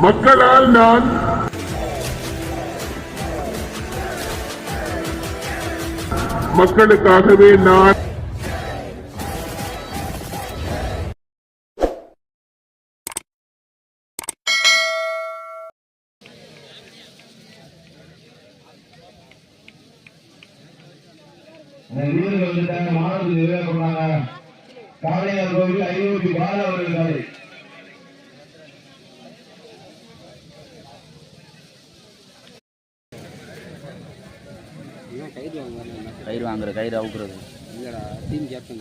மக்களால் நான் மக்களுக்காகவே நான் அந்த வீரர்கள் வந்துட்டாங்க மாணவர்கள் நிறைய பண்ணாங்க காளையார் கோவில் ஐநூத்தி பாலா அவர்கள் காலை கயிறு வாங்குற கயிறு அவுக்குறது. இல்லடா டீம் கேப்டன்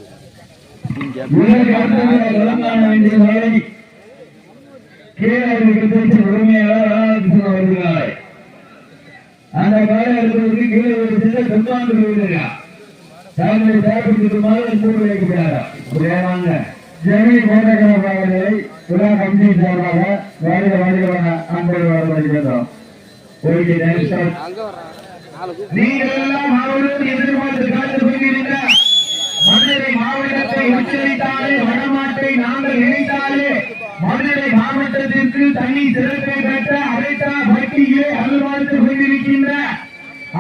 டீம் கேப் முதல் கட்டத்தில் தெலுங்கானா வேண்டிய வேலை கீழே பேச்சு உரிமையாளர் ராதாகிருஷ்ணன் அவர்கள். காலை அந்த காலை எடுப்பதற்கு கீழே ஒரு சில செம்பாண்டு வீரரா தங்களை தயாரிப்பிக்குமாறு கூறு வைக்கப்படாரா வேறாங்க ஜெர்மனி சார்பாக வருக அன்போடு வரவேற்கிறோம் தேங்க்ஸ் சார் அங்க எல்லாம் அவரோடு எதிர்பார்த்து காத்துக் கொண்டிருந்த மதுரை மாவட்டத்தை உச்சரித்தாலே வடமாட்டை நாங்கள் நினைத்தாலே மதுரை மாவட்டத்திற்கு தனி சிறப்பை பெற்ற அரைத்தா பட்டியே அல்வாழ்த்து கொண்டிருக்கின்ற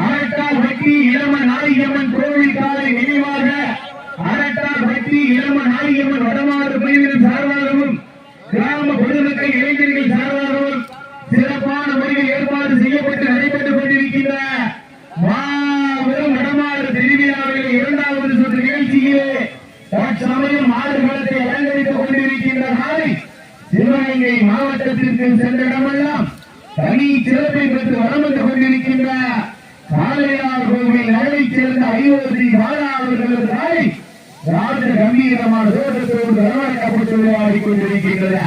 அரட்டா பட்டி இளம நாயகம்மன் கோவில் காலை நினைவாக அரட்டா பட்டி இளம நாயகம்மன் வடமாறு பிரிவின் சார்பாகவும் கிராம பொதுமக்கள் இளைஞர்கள் சார்பாகவும் சிறப்பான முறையில் ஏற்பாடு செய்யப்பட்டு நடைபெற்றுக் கொண்டிருக்கின்ற மாபெரும் வடமாறு திருவிழாவில் இரண்டாவது சுற்று நிகழ்ச்சியிலே தற்சமயம் மாடுகளத்தை அலங்கரித்துக் கொண்டிருக்கின்ற நாளை சிவகங்கை மாவட்டத்திற்கு சென்ற இடமெல்லாம் தனி சிறப்பை பெற்று வளம் வந்து கொண்டிருக்கின்ற காளையார் கோவில் நகரைச் சேர்ந்த ஐயோதி பாலா அவர்களது நாளை ராஜ கம்பீரமான தோட்டத்தோடு வரவேற்கப்பட்டு விளையாடிக் கொண்டிருக்கின்றன.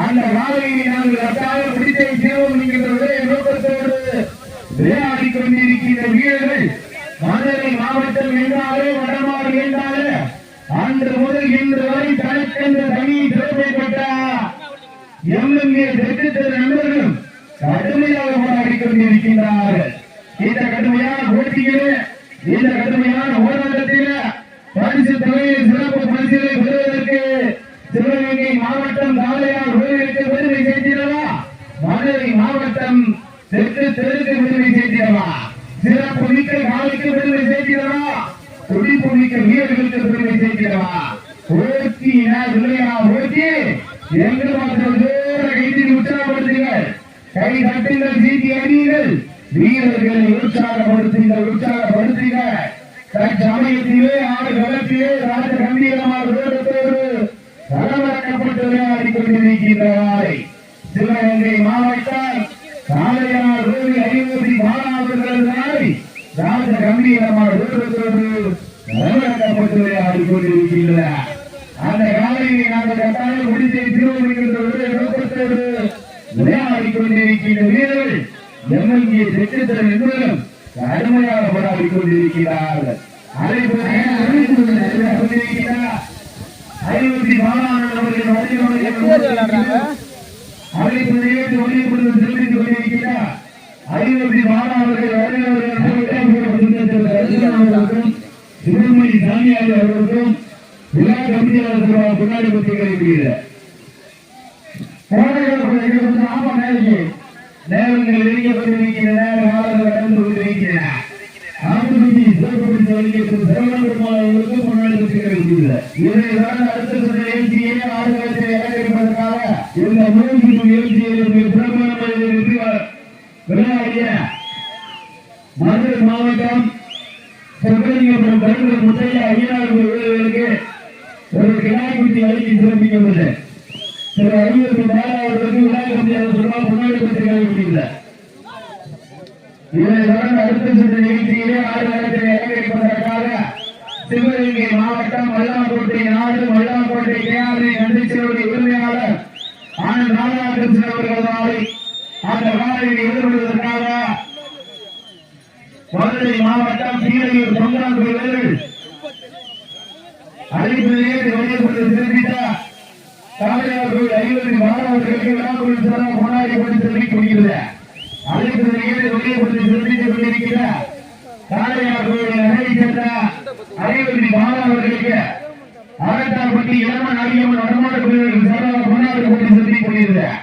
அந்த காலையை நாங்கள் கட்டாயம் பிடித்தை செய்வோம் என்கின்ற ஒரே நோக்கத்தோடு விளையாடிக் கொண்டிருக்கின்ற வீரர்கள் மதுரை மாவட்டம் என்றாலே வடமாறு என்றாலே அன்று முதல் இன்று வரை தனக்கென்ற தனி சிறப்பை பெற்ற எம்எல்ஏ நண்பர்களும் கடுமையாக போராடி கொண்டிருக்கின்றார்கள். இந்த கடுமையான போட்டியிலே இந்த கடுமையான போராட்டத்திலே பரிசு தொகையில் சிறப்பு பரிசுகளை பெறுவதற்கு சிவகங்கை மாவட்டம் காளையார் கோயிலுக்கு விருதை சேர்த்திடவா? மதுரை மாவட்டம் தெற்கு தெருக்கு விருதை சேர்த்திடவா? சிறப்பு மிக்க காலைக்கு விருதை சேர்த்திடவா? துடிப்பு மிக்க வீரர்களுக்கு விருதை சேர்த்திடவா? ஓட்டி இல்லையா உற்சாகப்படுத்துங்கள் தற்சமயத்திலே ஆடு களத்திலே ராஜ கம்பீரமாக வேடத்தோடு களமிறக்கப்பட்டு விளையாடி கொண்டிருக்கின்றாய் சிவகங்கை மாவட்டம் காளையார் கோவில் ஐநூத்தி மாணவர்கள் நாளை ராஜ கம்பீரமாக வேடத்தோடு களமிறக்கப்பட்டு விளையாடி கொண்டிருக்கின்றன. அந்த காலையை நாங்கள் கட்டாயம் முடித்தை திருவள்ளுகின்ற ஒரே நோக்கத்தோடு விளையாடி கொண்டிருக்கின்ற வீரர்கள் எம்எல்ஏ செக்ரட்டரி என்பவரும் கடுமையாக போராடி கொண்டிருக்கிறார்கள் அழைப்பு அறிவித்து கொண்டிருக்கிறார் ஐநூத்தி மாணவர்கள் அவர்கள் தெரிவித்துக் கொண்டிருக்கிறார். ஐநூத்தி மாணவர்கள் அவர்களுக்கும் சிவமணி சாமியார் அவர்களுக்கும் விழா கமிட்டியாளர் பின்னாடி பற்றி கிடைக்கிறார் நேரங்கள் நெருங்கிக்கொண்டிருக்கிற காலங்கள் கடந்து கொண்டிருக்கின்றன. ஆட்டுக்குட்டி சிறப்பு வழங்கியிருக்கும் சிறந்த பெருமாளுக்கு இதைதான் அடுத்த நிகழ்ச்சியை ஆடுகளத்தை இறங்கியிருப்பதற்காக இந்த மூன்று நிகழ்ச்சியில் பிரபலமாக விளையாடிய மதுரை மாவட்டம் சொக்கலிங்கபுரம் கருங்கல் முத்தையா ஐயனார் ஒரு கிடாய்க்குட்டி அழைத்து சிறப்பிக்கப்பட்டது. திரு ஐயருக்கு பாலாவதற்கு விநாயகர் முன்னாடி பத்திரிகை அடுத்த சுற்று நிகழ்ச்சியிலே சிவகங்கை மாவட்டம் மல்லாக்கோட்டை நாடு மல்லாக்கோட்டை கேஆர்ஐ நன்றிச்செல்வடி உரிமையாளர் ஆனந்த் ராதாகிருஷ்ணன் அவர்கள் நாளை அந்த காலையில் எதிர்கொள்வதற்காக மதுரை மாவட்டம் கீழையூர் சொந்தம் வீரர்கள் அழைப்பிலேயே சிறப்பித்தார் காளையார்கள் ஐவரி மாணவர்களுக்கு விழாக்குள் சிறந்த முன்னாடி கொண்டு தெரிவிக்க முடிகிறது அழைப்பு நிலையில் வெளியேற்பட்டு சிறப்பித்துக் கொண்டிருக்கிற காளையார்கள் அணை சென்ற ஐவரி மாணவர்களுக்கு ஆரட்டாப்பட்டி இளம நாயகமன் வடமாடு பிரிவுகள் சிறந்த முன்னாடி கொண்டு சிறப்பிக் கொண்டிருக்கிறது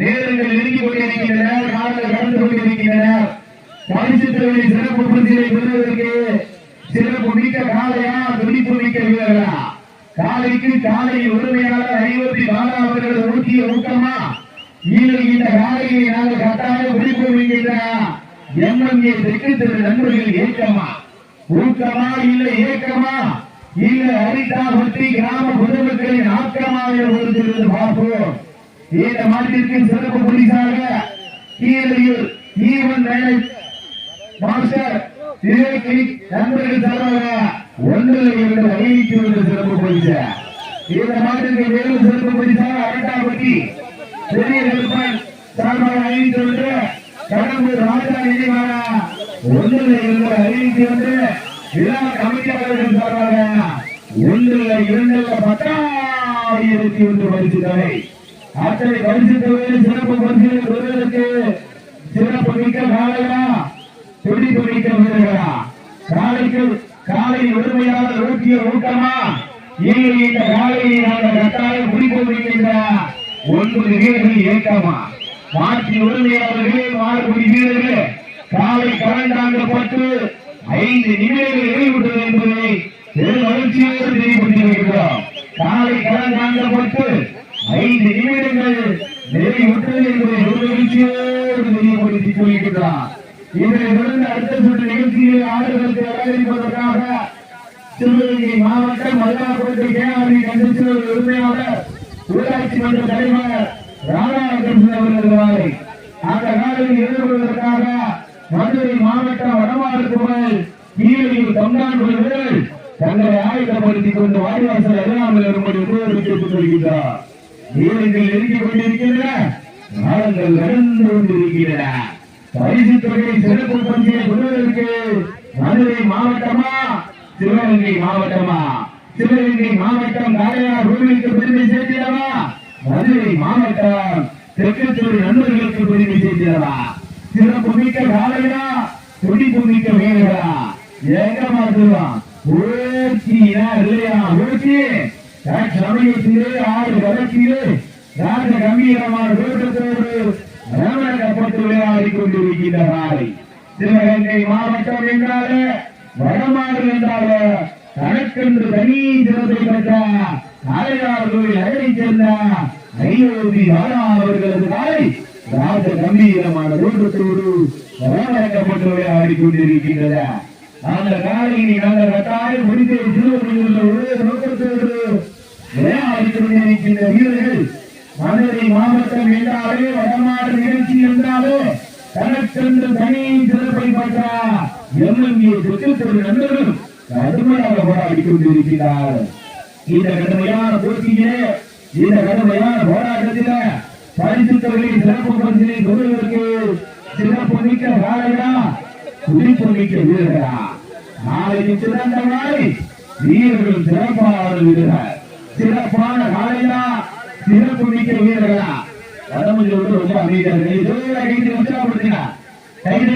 நேரங்கள் நெருங்கி கொண்டிருக்கின்றன காலங்கள் கடந்து கொண்டிருக்கின்றன. பரிசு சிறப்பு பரிசிலை பெறுவதற்கு சிறப்பு மிக்க காலையா துடிப்பு மிக்க வீரர்களா? காலைக்கு காலை உரிமையாளர் ஐம்பத்தி நாலாம் அவர்கள் ஊட்டிய ஊக்கமா நீங்கள் இந்த காலையை நாங்கள் கட்டாயம் பிடிப்பு எம்எல்ஏ தெற்கு திரு நண்பர்கள் ஏக்கமா? ஊக்கமா இல்ல ஏக்கமா? இல்ல ஹரிதா பற்றி கிராம பொதுமக்களின் ஆக்கிரமாக இருந்திருந்து பார்ப்போம். இந்த மாட்டிற்கு சிறப்பு பரிசாக கீழையில் ஈவன் மாஸ்டர் விவேகி நண்பர்கள் சார்பாக ஒன்றில் இரண்டு ஐநூத்தி ஒன்று சிறப்பு பரிசு. இந்த மாட்டிற்கு மேலும் சிறப்பு பரிசாக அரட்டாபட்டி பெரிய கருப்பன் சார்பாக ஐநூத்தி ஒன்று கடம்பூர் ராஜா நினைவாக ஒன்றில் இரண்டு ஐநூத்தி ஒன்று விழா கமிட்டியாளர்கள் சார்பாக ஒன்றில் இரண்டில் பத்தாயிரத்தி ஒன்று பரிசு தொகை. அத்தனை பரிசு தொகையை சிறப்பு பரிசுகளை பெறுவதற்கு சிறப்பு மிக்க காலையா துடிப்பு மிக்க வீரர்களா? காலைக்கு காலை உரிமையாளர் ஊட்டிய ஊட்டமா இல்லை இந்த காலையை நாங்கள் கட்டாயம் குடிப்பு வைக்கின்ற ஒன்பது வீரர்கள் ஏக்கமா மாற்றி உரிமையாளர்களே மாறுபடி வீரர்களே காலை கலந்தாங்கப்பட்டு ஐந்து நிமிடங்கள் இடைவிட்டது என்பதை பெரும் மகிழ்ச்சியோடு தெரியப்படுத்தியிருக்கிறோம் காலை கலந்தாங்கப்பட்டு ஐந்து நிமிடங்கள் நிறைவுற்றது என்பதை மகிழ்ச்சியோடு தெரியப்படுத்திக் கொள்கின்றார் இதனை அடுத்த சுற்று நிகழ்ச்சியில் ஆடுகளுக்கு வரவேற்பதற்காக சிவகங்கை மாவட்டம் மல்லார்பேட்டை கேஆர்வி கண்டிச்சல் உரிமையாளர் ஊராட்சி மன்ற தலைவர் ராதாகிருஷ்ணன் அவர்கள் வாரை அந்த காலையில் எதிர்கொள்வதற்காக மதுரை மாவட்டம் வடமாறு குமல் கீழடியில் தொண்டான் வீரர்கள் தங்களை ஆயுதப்படுத்திக் கொண்டு வாய்வாசல் அறியாமல் வரும்படி ஒருவருக்கு கேட்டுக் கொள்கின்றார் வீரர்கள் நெருங்கிக் கொண்டிருக்கின்றன காலங்கள் நடந்து கொண்டிருக்கின்றன. பரிசு தொகை சிறப்பு பரிசிலை பெறுவதற்கு மதுரை மாவட்டமா? சிவகங்கை மாவட்டமா? சிவகங்கை மாவட்டம் காரையார் ரூபிற்கு பெருமை சேர்த்திடவா? மதுரை மாவட்டம் தெற்குத்துறை நண்பர்களுக்கு பெருமை சேர்த்திடவா? சிறப்பு மிக்க காலையா? துடிப்பு மிக்க வீரர்களா எங்க மாத்துவான் ஊர்ச்சியா இல்லையா? ஊர்ச்சி. சமயத்திலே ஆறு வளர்ச்சியிலே ராஜ கம்பீரமான தோட்டத்தோடு ரமணக்கப்பட்டு விளையாடி கொண்டிருக்கின்ற நாளை சிவகங்கை மாவட்டம் என்றாலே வடமாறு என்றாலே தனக்கென்று தனி சிறப்பை பெற்ற நாளையார் கோவில் அழகை சேர்ந்த ஐயோதி ராணா அவர்களது காலை ராஜ கம்பீரமான தோற்றத்தோடு ரமணக்கப்பட்டு விளையாடி கொண்டிருக்கின்றன அந்த காலையை நல்ல கட்டாயம் முடித்து சிறுவர்கள் ஒரே நோக்கத்தோடு விளையாடி கொண்டிருக்கின்ற வீரர்கள் மதுரை மாவட்டம் என்றாலே வடமாடு நிகழ்ச்சி என்றாலே தனக்கென்று தனி சிறப்பை பெற்றார் எம்எல்ஏ சுற்றுச்சூழல் நண்பர்களும் கடுமையாக போராடி கொண்டிருக்கிறார். இந்த கடுமையான போட்டியிலே இந்த கடுமையான போராட்டத்தில பரிசுத்தவர்களை சிறப்பு பரிசிலை பெறுவதற்கு சிறப்பு மிக்க காலையா துடிப்பு மிக்க வீரர்களா. நாளைக்கு சிறந்த நாளை வீரர்கள் சிறப்பாக வீரர்கள். சிறப்பான காலையா சிறப்பு மிக்க வீரர்களா வடமொழியோடு ரொம்ப அமைதியாக உற்சாகப்படுத்தினா கைது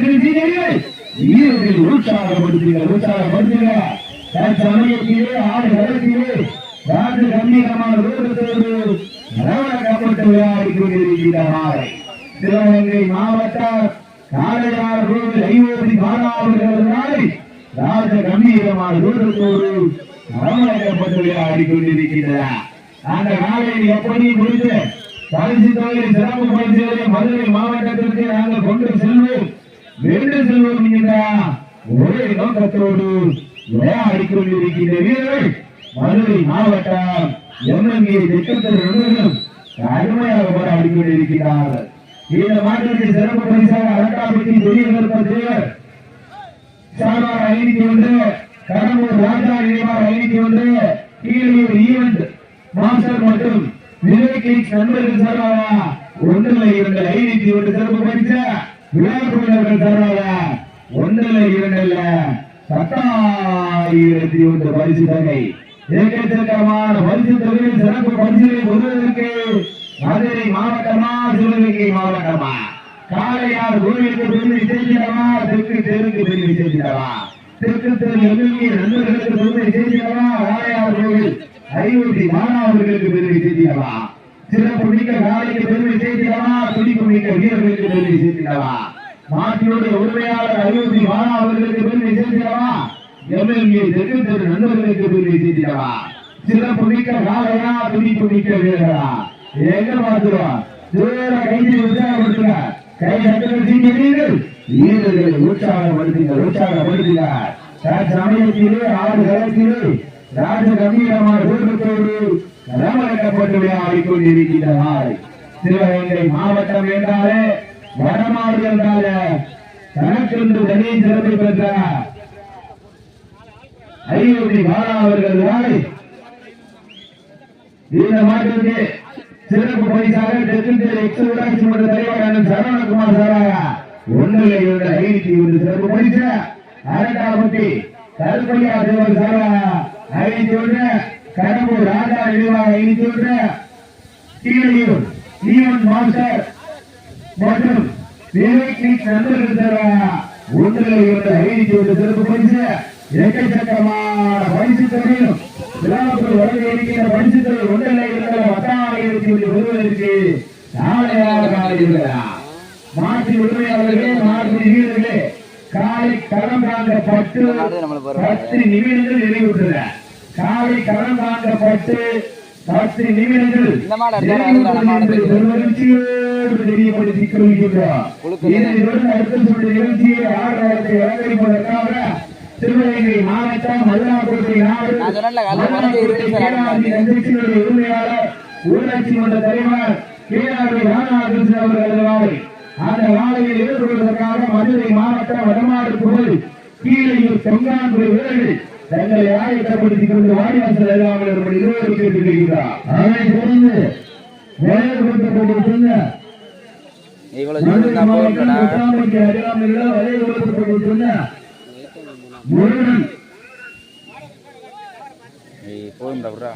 வீரர்கள் உற்சாகப்படுத்துங்க உற்சாகப்படுத்துங்க தற்சமயத்திலே ஆறு வளர்ச்சியிலே ராஜ கம்பீரமான ரூபத்தோடு ரவணக்கப்பட்டு விளையாடி கொண்டிருக்கிறார் சிவகங்கை மாவட்டம் காளையார் ரோடு ஐஓபி மாணவர்கள் ராஜ கம்பீரமான ரூபத்தோடு ரவணக்கப்பட்டு விளையாடி கொண்டிருக்கிறார் அந்த காலையில் எப்படி முடித்து பரிசு தொகையை சிறப்பு பரிசுகளை மதுரை மாவட்டத்திற்கு நாங்கள் கொண்டு செல்வோம்? வென்று செல்வோம் என்கிற ஒரே நோக்கத்தோடு விளையாடி கொண்டிருக்கின்ற வீரர்கள் மதுரை மாவட்டம் எம்எல்ஏ திட்டத்தில் நண்பர்களும் அருமையாக போராடி கொண்டிருக்கிறார்கள் இந்த மாற்றத்தை சிறப்பு பரிசாக அரண்டாபுரத்தில் பெரிய கருப்பர் தேவர் ஐநூத்தி ஒன்று கடம்பூர் ராஜா நினைவார் ஐநூத்தி ஒன்று கீழூர் ஈவெண்ட் மாஸ்டர் மற்றும் விவேக் லீக் நண்பர்கள் சார்பாக ஒன்றில் இரண்டு ஐநூத்தி ஒன்று சிறப்பு பரிசு விழாக்குழுவினர்கள் சார்பாக ஒன்றில் இரண்டில் பத்தாயிரத்தி ஒன்று பரிசு தொகை. ஏக்கச்சக்கமான பரிசு தொகையில் சிறப்பு பரிசுகளை பெறுவதற்கு மதுரை மாவட்டமா சிவகங்கை மாவட்டமா காளையார் கோவிலுக்கு பெருமை சேர்க்கிறவா தெற்கு தெருக்கு பெருமை சேர்க்கிறவா தெற்கு எம்எல்ஏ நண்பர்களுக்கு பெருமை சேர்க்கிறவா காளையார் கோவில். ஐநூத்தி மாணவர்களுக்கு பெருமை சேர்க்கிறவா சிறப்பு மிக்க காலைக்கு பெருமை சேர்த்திடவா? துடிப்பு மிக்க வீரர்களுக்கு பெருமை சேர்த்திடவா? மாட்டினுடைய உரிமையாளர் அயோத்தி மாணவர்களுக்கு பெருமை சேர்த்திடவா? எம்எல்ஏ தெற்கு தெரு நண்பர்களுக்கு பெருமை சேர்த்திடவா? சிறப்பு மிக்க காலையா? துடிப்பு மிக்க வீரர்களா எங்க பார்த்துருவா தூர கைதி உற்சாகப்படுத்துங்க வீரர்களை உற்சாகப்படுத்துங்க உற்சாகப்படுத்துங்க தற்சமயத்திலே ஆறு களத்திலே ராஜ கம்பீரமான தூக்கத்தோடு களமிறக்கப்பட்டு விளையாடிக் கொண்டிருக்கிறார் சிவகங்கை மாவட்டம் என்றாலே வடமாறு என்றாலே தனக்கென்று தனி சிறப்பு பெற்ற ஐயோடி பாலா அவர்கள் நாளை இந்த மாட்டிற்கு சிறப்பு பரிசாக தெற்கு எக்ஸ் ஊராட்சி மன்ற தலைவர் அண்ணன் சரவணகுமார் சாராயா. ஒன்றில் ஐநூத்தி ஒன்று சிறப்பு பரிசு. அரட்டாபத்தி கருப்பையா தேவர் சாராக ஐநூத்தி ஒன்று கடம்பூர் ராஜா நினைவாக ஐநூத்தி ஒன்று கீழையூர் ஈவன் மாஸ்டர். மற்றும் விவேக் நண்பர்கள் சாராக ஒன்றில் ஐநூத்தி ஒன்று சிறப்பு பரிசு. எக்கச்சக்கமான பரிசு தொகையும் விழாவுக்குள் வழங்க இருக்கிற பரிசு தொகை ஒன்றில் இருக்கிற பத்தாயிரத்தி ஒன்று பெறுவதற்கு நாளையாக காலையில் மாற்றின் உரிமையாளர்களே மாற்றின் வீரர்களே காலை களம் தாங்கப்பட்டு பத்து நிமிடங்கள் நிறைவுற்றன காலை களம் தாங்கப்பட்டு பத்து நிமிடங்கள் தெரியப்படுத்திக் கொள்கின்றோம் இதனை அடுத்த சுற்று நிகழ்ச்சியை மாவட்டம் நாடு உரிமையாளர் ஊராட்சி மன்ற தலைவர் கேரளாவை ராமநாதகிருஷ்ணன் அவர்கள் வாழை அந்த வாழையில் எதிர்கொள்வதற்காக மதுரை மாவட்டம் வடமாடு புகழ் கீழையூர் தொங்கான்புரி வீரர்கள் தங்களை ஆயத்தப்படுத்திக் கொண்டு வாடிவாசல் அருகாமல் இருப்பது இருவரும் கேட்டுக்கொள்கிறார். அதனைத் தொடர்ந்து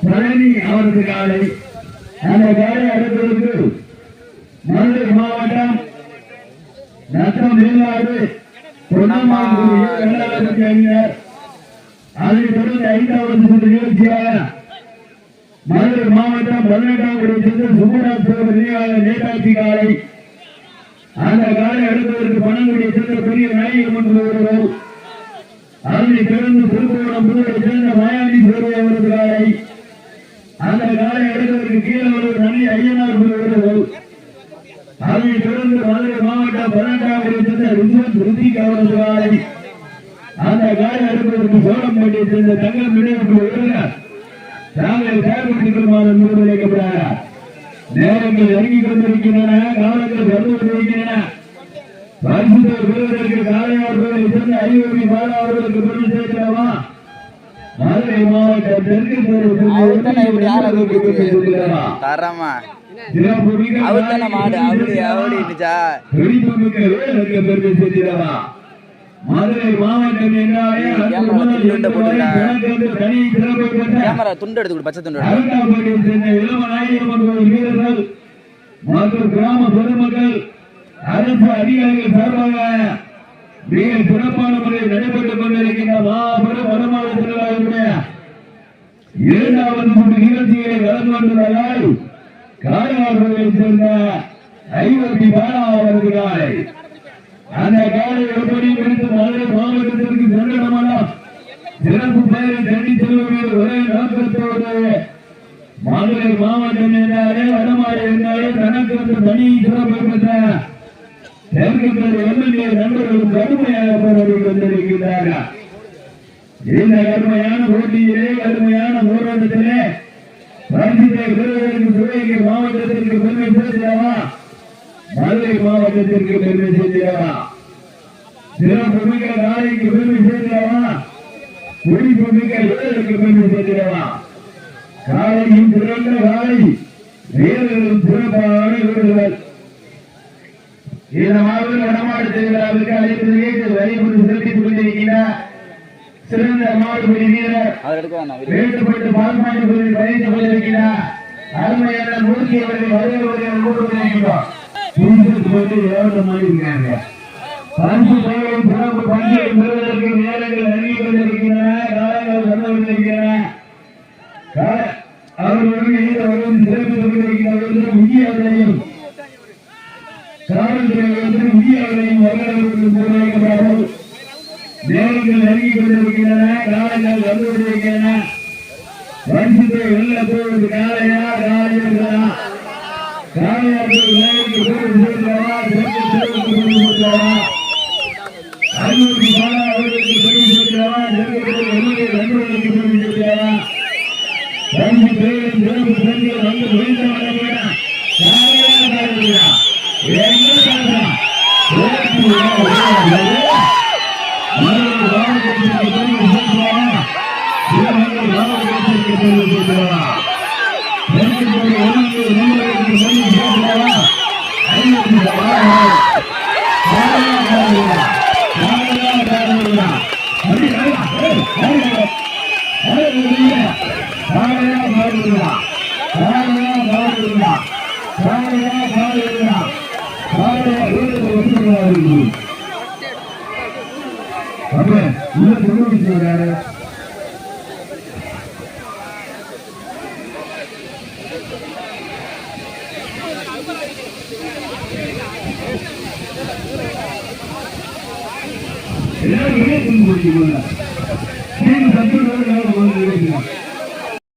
பழனி அவரது காலை. அந்த காலை அடுத்ததற்கு மதுரை மாவட்டம் நத்தம் மேலாடு பொன்னம்மாங்குடி இரண்டாவது அறிஞர் அதைத் தொடர்ந்து ஐந்தாவது சுற்று நிகழ்ச்சியாக மதுரை மாவட்டம் பதினெட்டாம் குடி சேர்ந்த சுப்பராஜ் தேவர் நேதாஜி காலை அந்த காலை அடுத்ததற்கு பணங்குடியை சேர்ந்த பெரிய நாயகர் மன்ற ஒருவர் அதனை தொடர்ந்து திருப்பூரம் புதுவை சேர்ந்த மாயாண்டி சேவை அவரது காலை அந்த காலை எடுப்பதற்கு கீழே ஒரு தனி ஐயனார் ஒருவர் அதனை தொடர்ந்து மதுரை மாவட்டம் பதினெட்டாம் சேர்ந்த ரிசர்வ் ரித்திக் அவரது காலை அந்த காலை எடுப்பதற்கு சோழம்பேட்டை சேர்ந்த தங்கம் நினைவுக்கு கொள்ளுமாறு நேரங்கள் நெருங்கிக் கொண்டிருக்கின்றன காலங்கள் கொண்டிருக்கின்றன. பெறுவதற்கு சேர்ந்த அவர்களுக்கு பெருமை சேர்க்கிறவா மதுரை மாவட்டம் தெற்கு தரமா? சிறப்பு மிக்க அவர்தானே மாடு அப்படி ஓடிட்டுச்சா வெடிப்புமிக்க வேலுக்கு பெருமை சேர்க்கிறவா மதுரை மாவட்டம் என்றாலே அன்று கேமரா முதல் துண்டு இன்று வரை போட்டுடா. தனக்கென்று தனி கேமரா துண்டு எடுத்து கொடு பச்சை துண்டு வீரர்கள் மற்றும் கிராம பொதுமக்கள் அரசு அதிகாரிகள் சார்பாக மிக சிறப்பான முறையில் நடைபெற்றுக் கொண்டிருக்கின்ற மாபெரும் வருமான திருவிழாவுடைய இரண்டாவது சுற்று நிகழ்ச்சிகளை கலந்து சேர்ந்த பாலா அவர்கள் அந்த காலை எப்படி பிடித்து மதுரை மாவட்டத்திற்கு சென்றடமெல்லாம் சிறப்பு பெயரை தேடி செல்வதில் ஒரே நோக்கத்தோடு மதுரை மாவட்டம் என்றாலே வடமாறு என்றாலே தனக்கு வந்து தனி சிறப்பு பெற்ற தெற்கு எம்எல்ஏ நண்பர்களும் கடுமையாக போராடி கொண்டிருக்கிறார்கள் இந்த கடுமையான போட்டியிலே கடுமையான போராட்டத்திலே பரிசுத்தை பெறுவதற்கு சிவகங்கை மாவட்டத்திற்கு பெருமை சேர்த்திடவா? மதுரை மாவட்டத்திற்கு பெருமை சேர்த்திடவா? சிறப்பு மிக்க நாளைக்கு பெருமை சேர்த்திடவா? குடிப்பு மிக்க வீரருக்கு பெருமை சேர்த்திடவா? காலையும் சிறந்த காலை வீரர்களும் சிறப்பான வீரர்கள் இந்த மாபெரும் நடமாடு செய்கிறார்கள் அழைப்பு கேட்டு வழிபட்டு கொண்டிருக்கிறார் சிறந்த மாடுபடி வீரர். வேண்டுபட்டு பால்மாடி கோயில் பயணித்துக் கொண்டிருக்கிறார் அருமையான மூர்த்தி அவர்கள் வருகிறவர்கள் கூட்டு கொண்டிருக்கிறோம் போட்டு ஏவட்டமாக இருக்காங்க பரிசு தொகையை சிறப்பு பங்கை பெறுவதற்கு நேரங்கள் அறிவிக் கொண்டிருக்கின்றன காலங்கள் வந்து கொண்டிருக்கின்றன. அவர்களுடன் சிறப்பு தொகுதிகளுக்கு முக்கியவர்களையும் காவல்துறையிலிருந்து முக்கியவர்களையும் வரவேற்பு போராடுகிறார்கள் நேரங்கள் நெருங்கி கொண்டிருக்கின்றன காலங்கள் வந்து கொண்டிருக்கின்றன. வரிசத்தை வெளில போவது காலையா காலையா காலையா விநாயகருக்கு போய் சிறப்பு சிறப்பு போய் அறிவுக்கு அவர்களுக்கு போய் வெளியே நண்பர்களுக்கு போய் பேரும் சிறப்பு சென்று வந்து காலையா காலையா யாரு எல்லாரும் வெளியே கொண்டு போயிட்டு போங்க. நீங்க சத்தம் போட்டு எல்லாரும் வந்து வெளியே போங்க.